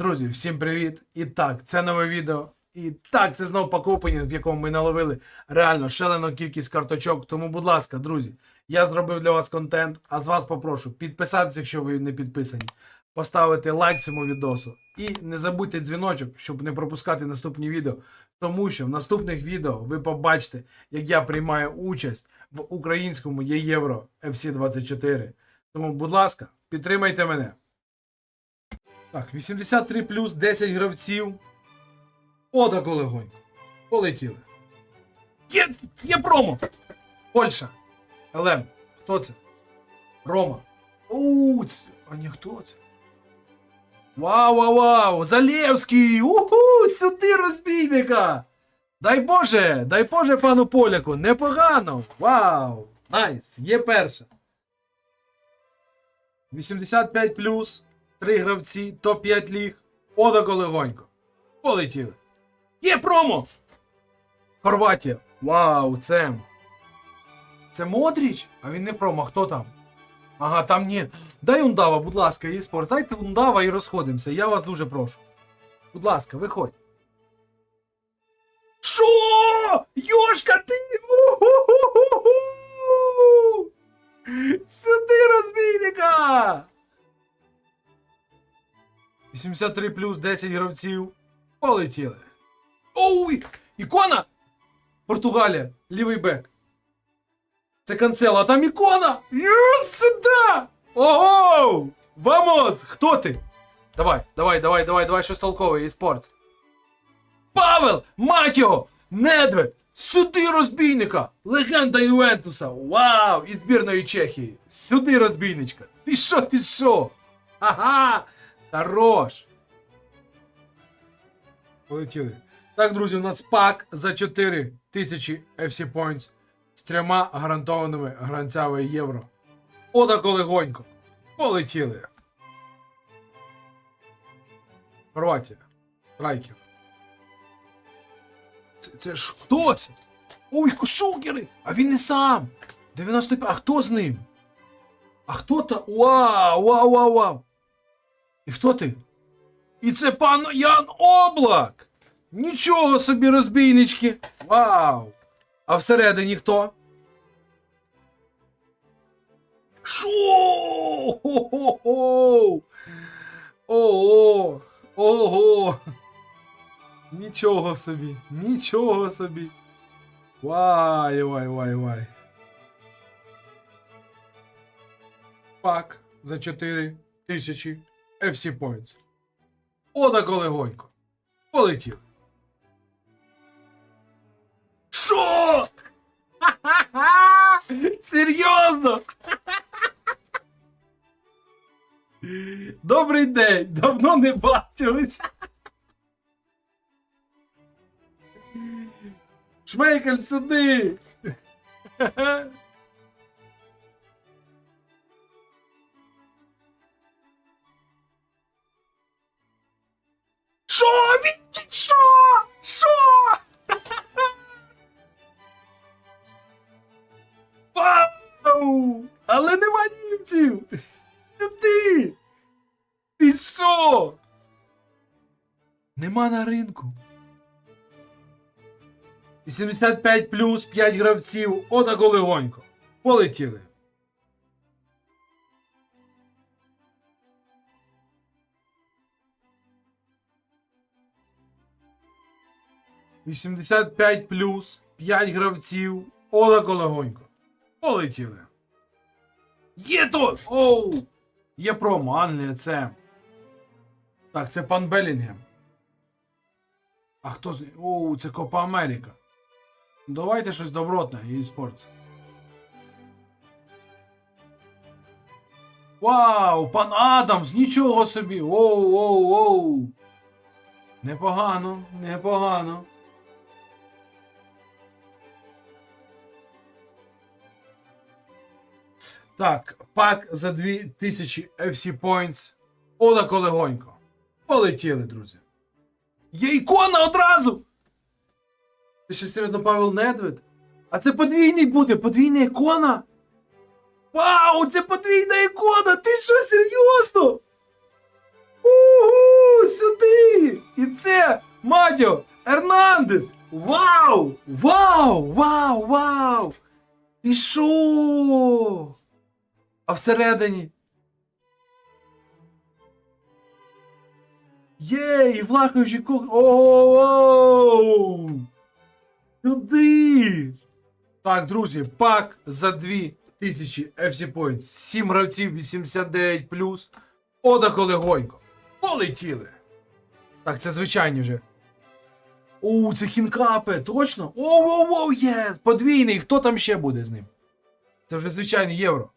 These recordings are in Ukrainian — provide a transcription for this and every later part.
Друзі, всім привіт! І так, це нове відео. І так, це знову покупання, в якому ми наловили реально шалену кількість карточок. Тому, будь ласка, друзі, я зробив для вас контент, а з вас попрошу підписатися, якщо ви не підписані, поставити лайк цьому відосу. І не забудьте дзвіночок, щоб не пропускати наступні відео. Тому що в наступних відео ви побачите, як я приймаю участь в українському є Євро FC 24. Тому, будь ласка, підтримайте мене. Так, 83 плюс 10 гравців. Отако легонько. Полетіли. Є, є промо! Польща. Елем. Хто це? Рома. Оу, а не хто це? Вау, вау, вау! Залєвський! Уху! Сюди розбійника! Дай Боже! Дай Боже пану поляку! Непогано! Вау! Найс! Є перша. 85 плюс. Три гравці, топ-5 ліг. Одако легонько. Полетіли. Є промо! Хорватія. Вау, це. Це Модріч? А він не промо, хто там? Ага, там ні. Дай Ундава, будь ласка, e-спорт. Дайте Ундава і розходимося. Я вас дуже прошу. Будь ласка, виходь. Шо? Йошка ти! Сюди розбійника! 83 плюс 10 гравців. Полетіли. Оуй! Ікона! Португалія, лівий бек. Це канцело, а там ікона! Юс, сюди! Ого! Вамос! Хто ти? Давай, давай, давай, давай, давай, щось толкове, і спорт. Павел! Мать його! Недвед! Сюди розбійника! Легенда Ювентуса! Вау! І збірної Чехії! Сюди розбійничка! Ти що, ти що? Ага! Хорош! Полетіли. Так, друзі, у нас пак за 4 тисячі FC Points з трьома гарантованими гранцями євро. Отако легонько. Полетіли. Хорватія. Страйкер. Це, це ж хто це? Ой, кусукери! А він не сам! 95. А хто з ним? А хто та? Вау, вау, вау, вау! І хто ти? І це пан Ян Облак! Нічого собі розбійнички! Вау! А всередині хто? Шо? Хо-хо-хо! Ого! Ого! Нічого собі! Нічого собі! Вай, вай, вай, вай. Пак за 4 тисячі FC Points. Отако легонько. Полетіли. Що? Серйозно? Добрий день! Давно не бачились. Шмейкаль сюди! Що? Що? Що? Вау! Але нема німців! Ти! Ти що? Нема на ринку. 85 плюс 5 гравців. Отако легонько. Полетіли. Вісімдесят п'ять плюс 5 гравців. Отако легонько. Полетіли. Є тут! Оу! Є промо, Англія, це. Так, це пан Белінгем. А хто з. Оу, це Копа Америка. Давайте щось добротне і спорт. Вау, пан Адамс, нічого собі! Оу, оу, оу. Непогано, непогано. Так, пак за 2000 FC Points. Одако легонько. Полетіли, друзі. Є ікона одразу! Це ще серйозно Павел Недвед? А це подвійний буде, подвійна ікона? Вау, це подвійна ікона! Ти що, серйозно? Угу! сюди! І це Мадіо Ернандес! Вау! Вау! Вау! Вау! Ти шо? А всередині? Єй, влахаючи кух. Оу! Туди! Так, друзі, пак за 2000 FC Points. 7 гравців 89 Ода Колегонько. Полетіли. Так, це звичайні вже. О, це хінкапе, точно? Оу-оу-оу, є! Подвійний, хто там ще буде з ним? Це вже звичайний євро.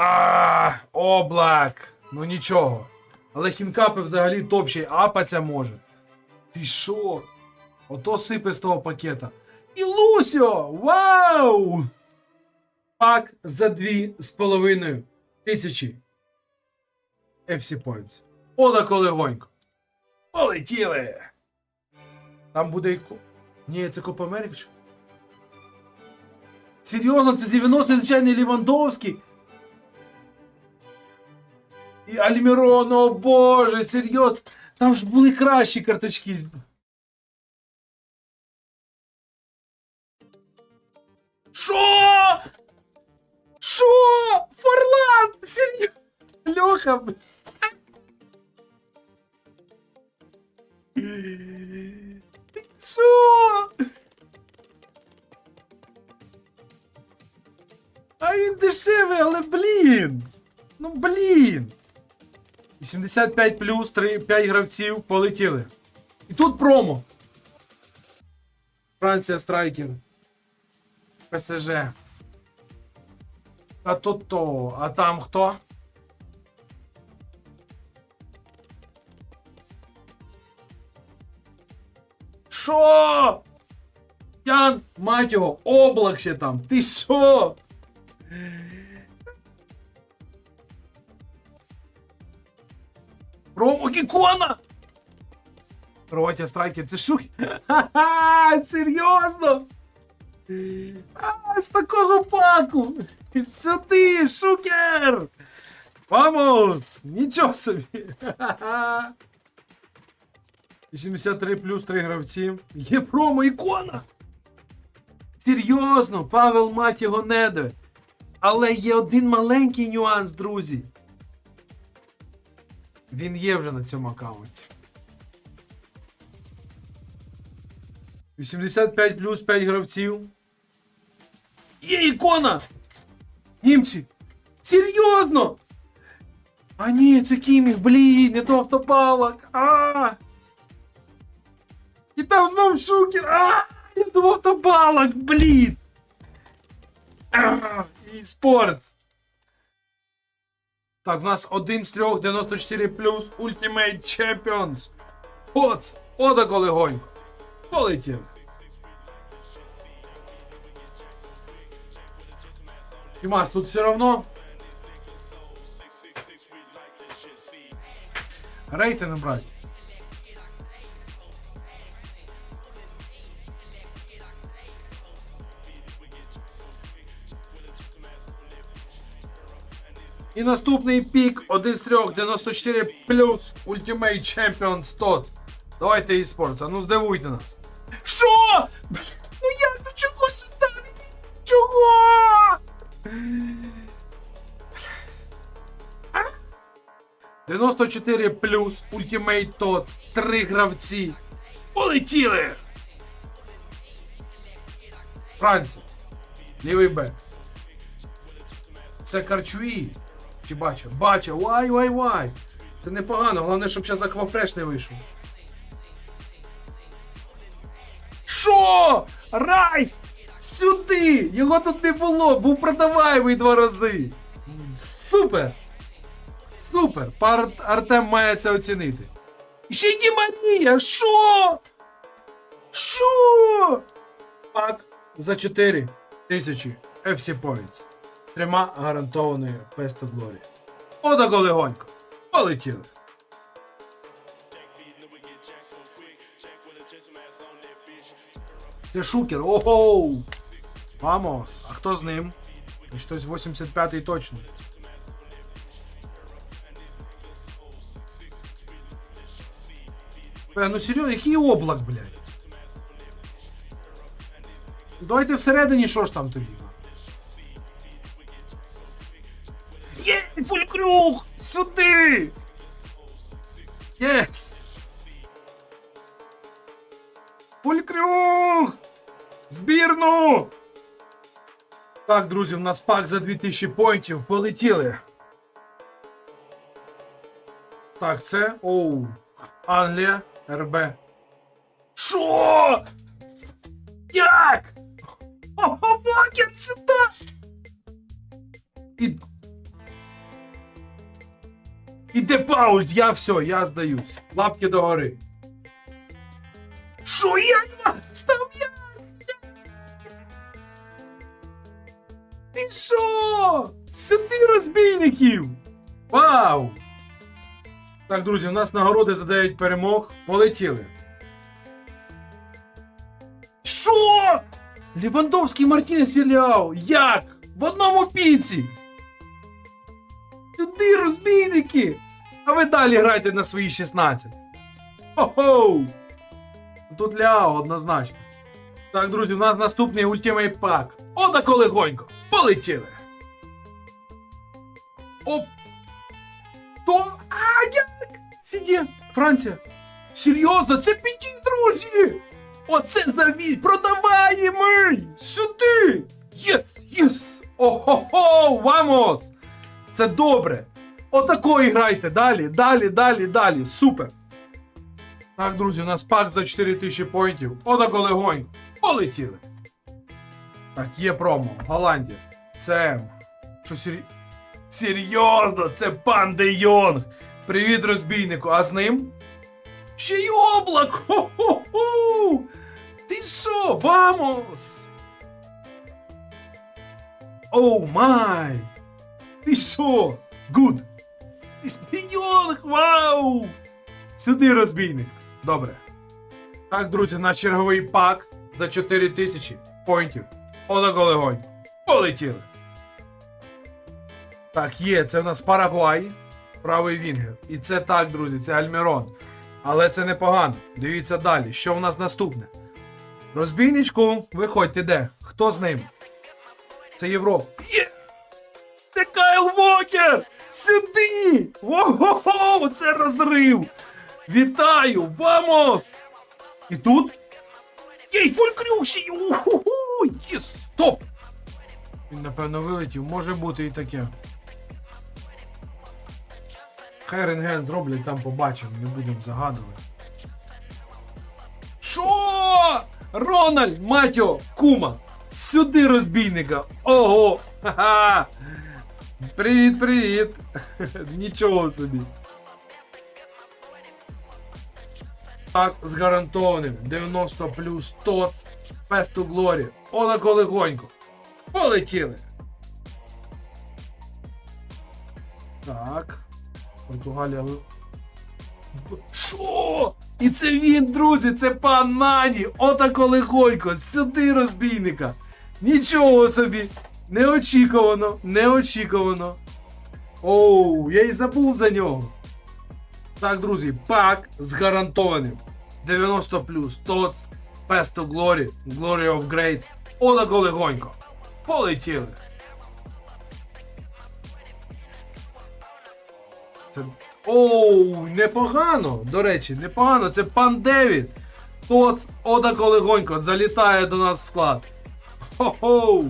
А, облак. Ну нічого. Але хінкапи взагалі топ ще й апаться може. Ти що? Ото сипе з того пакета. І Лусьо! Вау! Пак за дві з половиною тисячі FC Points. Ода Колегонько. Полетіли! Там буде і. Ні, це Копа Америка. Серйозно, це 90-й звичайний Лівандовський. І Альмірон, о боже, серйозно. Там ж були кращі карточки. з- Що? Що? Фарлан? Серйозно? Льоха, б- Що? А він дешевий, але блін. Ну блін. 85 плюс 3, 5 гравців полетіли. І тут промо. Франція страйкер. ПСЖ. А тут то. А там хто? Що? Ян, мать його, облак ще там. Ти що? Ромо Ікона! Хорватія страйкер, це шух. Ха-ха! Серйозно? А, з такого паку! Сюди, шукер! Вамос! Нічого собі! 83 плюс 3 гравці. Є промо ікона! Серйозно, Павел мать його недове. Але є один маленький нюанс, друзі. Він є вже на цьому аккаунті. 85 плюс 5 гравців. Є ікона! Німці! Серйозно! А ні, це Кіміх, блін, не то автопалок. А! І там знов шукер. А! Я думав автопалок, блін. А! І спортс. Так, в нас один з трьох 94 плюс Ultimate Champions. От, ода колегонько. Полетів. Димас, тут все равно. Рейтинг брать. І наступний пік 1 з 3 94 плюс Ultimate Champion 100. Давайте eSports, а ну здивуйте нас. Що? Ну як до чого сюди? Чого? 94 плюс Ultimate TOTS. Три гравці. Полетіли! Франція. Лівий бек. Це Карчуї. Чи бача? Бача. Вай, вай, вай. Це непогано, головне, щоб зараз Аквафреш не вийшов. Що? Райс! Сюди! Його тут не було, був продаваємий два рази. Супер! Супер! Пар Артем має це оцінити. Ще й Марія! Що? Що? Пак за 4 тисячі FC Points. Трьома гарантованою Песто Глорі. Ода Голегонько. Полетіли. Це шукер. Ого! Вамос. А хто з ним? Хтось 85-й точно. Бля, ну серйозно, який облак, блядь? Давайте всередині, що ж там тобі? Фулькрюх! Сюди! Єс! Фулькрюх! Збірну! Так, друзі, у нас пак за 2000 поінтів. Полетіли. Так, це. Оу. Англія, РБ. Що? Як? Вокер, сюди! І... Іде паульт, я все, я здаюсь. Лапки догори. Що я? Став я? І що? Сюди розбійників! Вау! Так, друзі, у нас нагороди за 9 перемог. Полетіли. Що? Лівандовський Мартінес і. Як? В одному піці. Сюди, розбійники! А ви далі грайте на свої 16. Хо-хоу! Тут Ляо однозначно. Так, друзі, у нас наступний ультимейт пак. Отако легонько. Полетіли. Оп. То. А як? Сіді. Франція. Серйозно, це піті, друзі! Оце завій! Продаваємо! Сюди! Єс! Єс! Ого-го! Вамос! Це добре! Отакої грайте! Далі, далі, далі, далі! Супер! Так, друзі, у нас пак за 4000 поінтів. Отако легонько. Полетіли! Так, є промо. Голландія. Це. Що сері... Серйозно, це пан Де Йонг. Привіт, розбійнику. А з ним? Ще й облак! Хо-хо-хо! Ти що, вамос? Оу май! Ти що? Гуд! Йонг, вау! Сюди, розбійник. Добре. Так, друзі, на черговий пак за 4000 поінтів. Олего легонь. Полетіли. Так, є, це в нас Парагвай, правий Вінгер. І це так, друзі, це Альмірон. Але це непогано. Дивіться далі. Що в нас наступне? Розбійничку, виходьте де? Хто з ним? Це Європа. Є! Це Кайл Вокер! Сюди! Ого-го! Це розрив! Вітаю! Вамос! І тут? Єй, фулькрюші! Уху! Єс! Стоп! Він, напевно, вилетів. Може бути і таке. Хай рентген зроблять, там побачимо, не будемо загадувати. Що? Рональд, матьо, кума! Сюди розбійника! Ого! Ха-ха! Привіт, привіт! Нічого собі. Так, з гарантованим 90 плюс ТОЦ Песту Глорі. Онако легонько. Полетіли. Так. Португалія. Що? І це він, друзі, це пан Нані. Отако легонько. Сюди розбійника. Нічого собі. Неочікувано, неочікувано. Оу, я й забув за нього. Так, друзі, пак з гарантованим. 90 плюс ТОЦ, Pesto Glory, Glory of Greats. Онако легонько. Полетіли. Це... Оу, непогано. До речі, непогано. Це пан Девід. ТОЦ, отако легонько, залітає до нас в склад. Хо-хоу.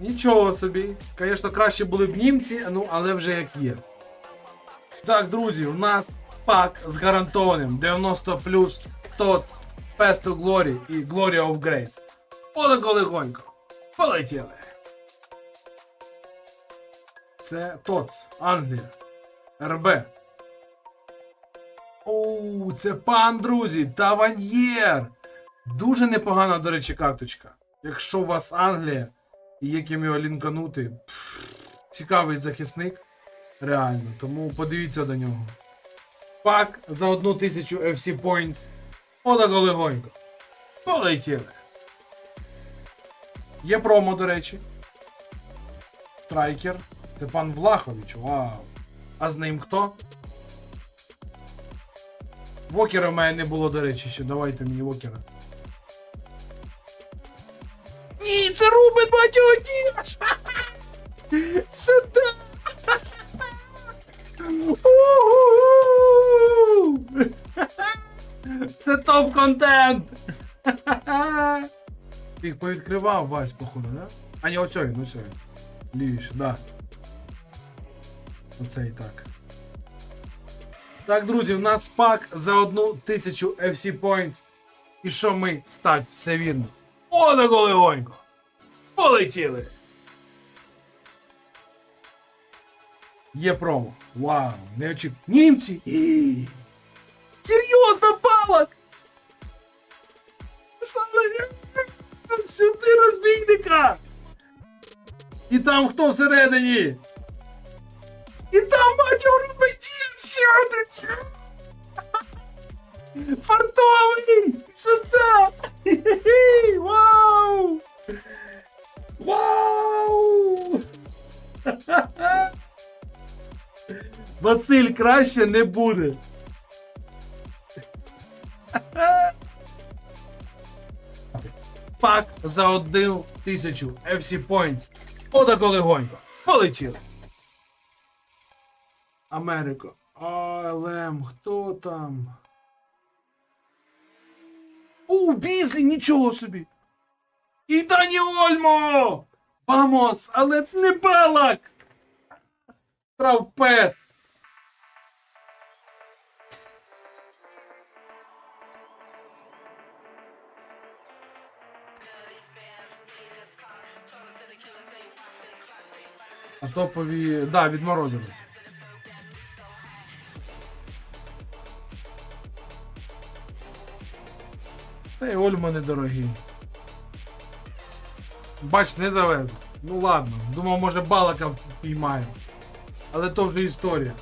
Нічого собі. Звісно, краще були б німці, ну, але вже як є. Так, друзі, у нас пак з гарантованим 90 плюс ТОЦ, Pesto Glory і Glory of Greats. Отако легонько. Полетіли. Це ТОЦ, Англія. РБ. Оу, це пан, друзі, Таваньєр. Дуже непогана, до речі, карточка. Якщо у вас Англія і яким його лінканути, цікавий захисник. Реально, тому подивіться до нього. Пак за одну тисячу FC Points. Отако легонько. Полетіли. Є промо, до речі. Страйкер. Це пан Влахович. Вау. А з ним хто? Вокера в мене не було, до речі, ще. Давайте мені вокера. Ні, це Рубен Матіодіш! Сюда! Це топ-контент! Ти їх повідкривав, Вась, походу, да? А ні, оцей, ну цей. Лівіше, да. Оцей так. Так, друзі, в нас пак за одну тисячу FC Points. І що ми? Так, все вірно. О, тако легонько. Полетіли. Є промо. Вау, не очік. Німці! І! Серйозно, палок! Сюди розбійника! І там хто всередині? І там бачу один! Фартовий! Хі-хі-хі! Вау! Вау! Василь краще не буде. Пак за одну тисячу FC Points. Отако легонько. Полетіли. Америка. АЛМ, хто там? У, Бізлі, нічого собі. І Дані Ольмо! Вамос, але це не балак! Трав пес! А топові. Да, відморозились. Та й Ольма недорогі. Бач, не завезли. Ну ладно, думав, може балака піймаємо. Але то вже історія.